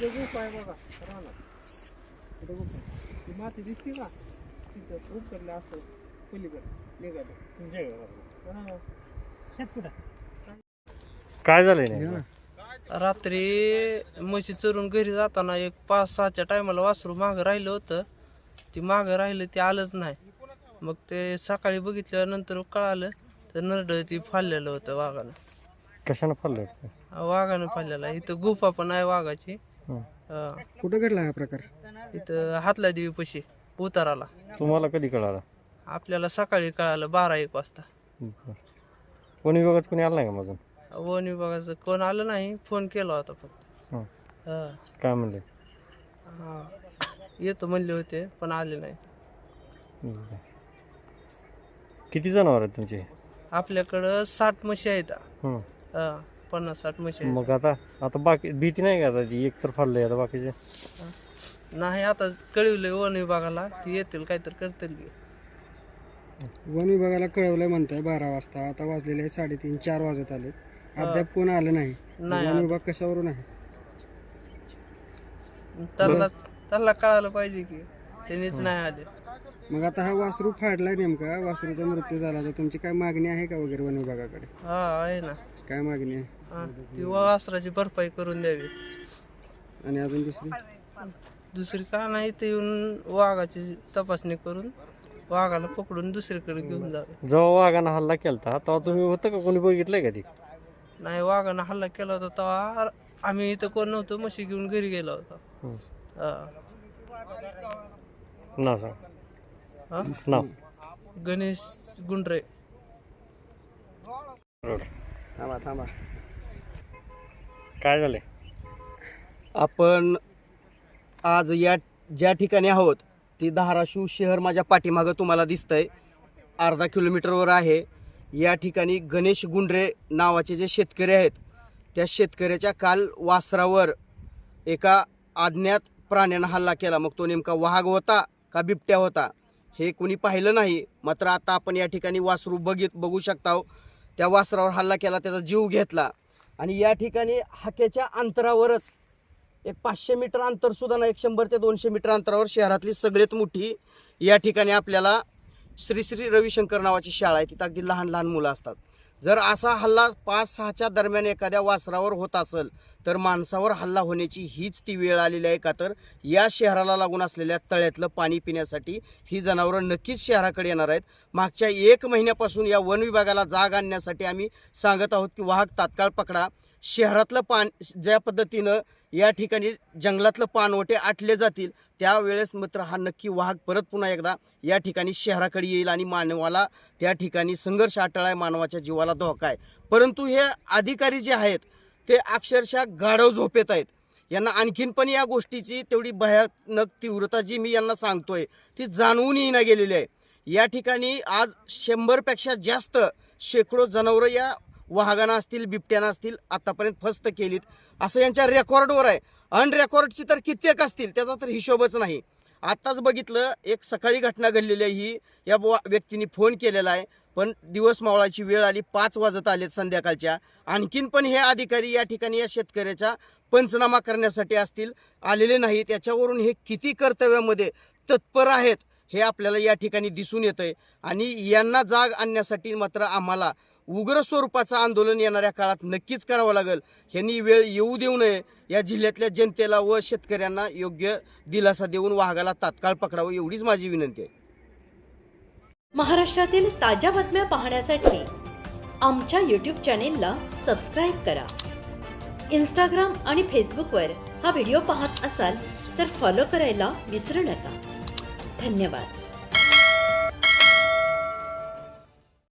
तिथे गुफा आहे बघा राहणार तिथे गुफा ती माती दिसते का तिथं असं पलीकडे निघालं हा. काय झालंय नाही रात्री म्हशी चरून घरी जाताना एक पाच सहाच्या टायमाला वासरू मागं राहिलं होतं. ती मागं राहिलं ते आलंच नाही. मग ते सकाळी बघितल्यानंतर कळालं तर नरड ती फाडलेलं होतं वाघानं. कशानं फाडलं वाघानं फाडलेलं आहे. इथं गुफा पण आहे वाघाची. हं. कुठं घडला हा प्रकार इथं हातला देवी पशी उताराला तुम्हाला कधी कळालं आपल्याला सकाळी कळालं बारा एक वाजता बरं. कोणी विभागात कोणी आलं नाही का माझं वन विभागाचं कोण आलं नाही फोन केला होता फक्त हं. हा. काय म्हणले हा. येतो म्हणले होते पण आले नाही बरं. किती जनावर आहेत तुमचे आपल्याकडं साठ म्हशी आहेत हं. हा, पन्नास साठ म्हशी आहेत. मग आता आता बाकी भीती नाही का आता ती? एक तर फाडलंय आता बाकीचे. नाही आता कळवलंय वन विभागाला ती येतील काहीतरी करतील की. वन विभागाला कळवलंय म्हणताय बारा वाजता. आता वाजलेले आहे साडेतीन चार वाजत आले अद्याप कोण आलं नाही. नाही वन विभाग कशावरून आहे? त्यांना त्यांना कळायला पाहिजे की त्यांनीच नाही आले. मग आता हा वासरू फाडलाय नेमका. वासरूचा मृत्यू झाला. तर तुमची काय मागणी आहे का वगैरे वन विभागाकडे? हा आहे ना. काय मागणी आहे? हा, ती वासराची भरपाई करून द्यावी. आणि अजून दुसरी? दुसरी का नाही ते येऊन वाघाची तपासणी करून वाघाला पकडून दुसरीकडे घेऊन जावे. जेव्हा वाघानं हल्ला केलता तेव्हा तुम्ही होतं का? कोणी बघितलंय का ती? नाही वाघानं हल्ला केला होता तेव्हा आम्ही इथं कोण नव्हतो म्हशी घेऊन घरी गेलो होतो. हं. हा. नाव सांग. हा? नाव. गणेश गुंडरे. थांबा थांबा. काय झालंय? आपण आज या ज्या ठिकाणी आहोत ती धाराशिव शहर माझ्या पाठीमागं तुम्हाला दिसतंय. अर्धा किलोमीटरवर आहे. या ठिकाणी गणेश गुंडरे नावाचे जे शेतकरी आहेत त्या शेतकऱ्याच्या काल वासरावर एका अज्ञात प्राण्यानं हल्ला केला. मग तो नेमका वाघ होता का बिबट्या होता हे कोणी पाहिलं नाही. मात्र आता आपण या ठिकाणी वासरू बघित बघू शकता त्या वासरावर हल्ला केला त्याचा जीव घेतला. आणि या ठिकाणी हाकेच्या अंतरावरच एक पाचशे मीटर अंतरसुद्धा ना नाही एक शंभर ते दोनशे मीटर अंतरावर शहरातली सगळ्यात मोठी या ठिकाणी आपल्याला श्री श्री रविशंकर नावाची शाळा आहे. तिथं अगदी लहान लहान मुलं असतात. जर असा हल्ला पाच सहाच्या दरम्यान एखाद्या वासरावर होत असेल तर माणसावर हल्ला होण्याची हीच ती वेळ आलेली आहे का तर? या शहराला लागून असलेल्या तळ्यातलं पाणी पिण्यासाठी ही जनावरं नक्कीच शहराकडे येणार आहेत. मागच्या एक महिन्यापासून या वन विभागाला जाग आणण्यासाठी आम्ही सांगत आहोत की वाहक तात्काळ पकडा. शहरातलं पान ज्या पद्धतीनं या ठिकाणी जंगलातलं पानवटे आटले जातील त्यावेळेस मात्र हा नक्की वाहक परत पुन्हा एकदा या ठिकाणी शहराकडे येईल आणि मानवाला त्या ठिकाणी संघर्ष अटळ मानवाच्या जीवाला धोका आहे. परंतु हे अधिकारी जे आहेत ते अक्षरशः गाढव झोपेत आहेत. यांना आणखीन पण या गोष्टीची तेवढी भयानक तीव्रता जी मी यांना सांगतोय ती जाणवूनही ना गेलेली आहे. या ठिकाणी आज शंभरपेक्षा जास्त शेकडो जनावरं या वाहगाना असतील बिबट्याना असतील आतापर्यंत फस्त केलीत. असं यांच्या रेकॉर्डवर आहे. अनरेकॉर्डची तर कित्येक असतील त्याचा तर हिशोबच नाही. आत्ताच बघितलं एक सकाळी घटना घडलेली आहे ही. या व्यक्तीने फोन केलेला आहे. पण दिवस मावळाची वेळ आली पाच वाजत आलेत संध्याकाळच्या. आणखीन पण हे अधिकारी या ठिकाणी या शेतकऱ्याचा पंचनामा करण्यासाठी असतील आलेले नाहीत. याच्यावरून हे किती कर्तव्यामध्ये तत्पर आहेत हे आपल्याला या ठिकाणी दिसून येतंय. आणि यांना जाग आणण्यासाठी मात्र आम्हाला उग्र स्वरूपाचं आंदोलन येणाऱ्या काळात नक्कीच करावं लागेल. ह्यांनी वेळ येऊ देऊ नये. या जिल्ह्यातल्या जनतेला व शेतकऱ्यांना योग्य दिलासा देऊन वाघाला तात्काळ पकडावं एवढीच माझी विनंती आहे. महाराष्ट्रातील ताज्या बातम्या पाहण्यासाठी आमच्या यूट्यूब चॅनेलला सबस्क्राईब करा. इंस्टाग्राम आणि फेसबुकवर हा व्हिडिओ पाहत असाल तर फॉलो करायला विसरू नका. धन्यवाद.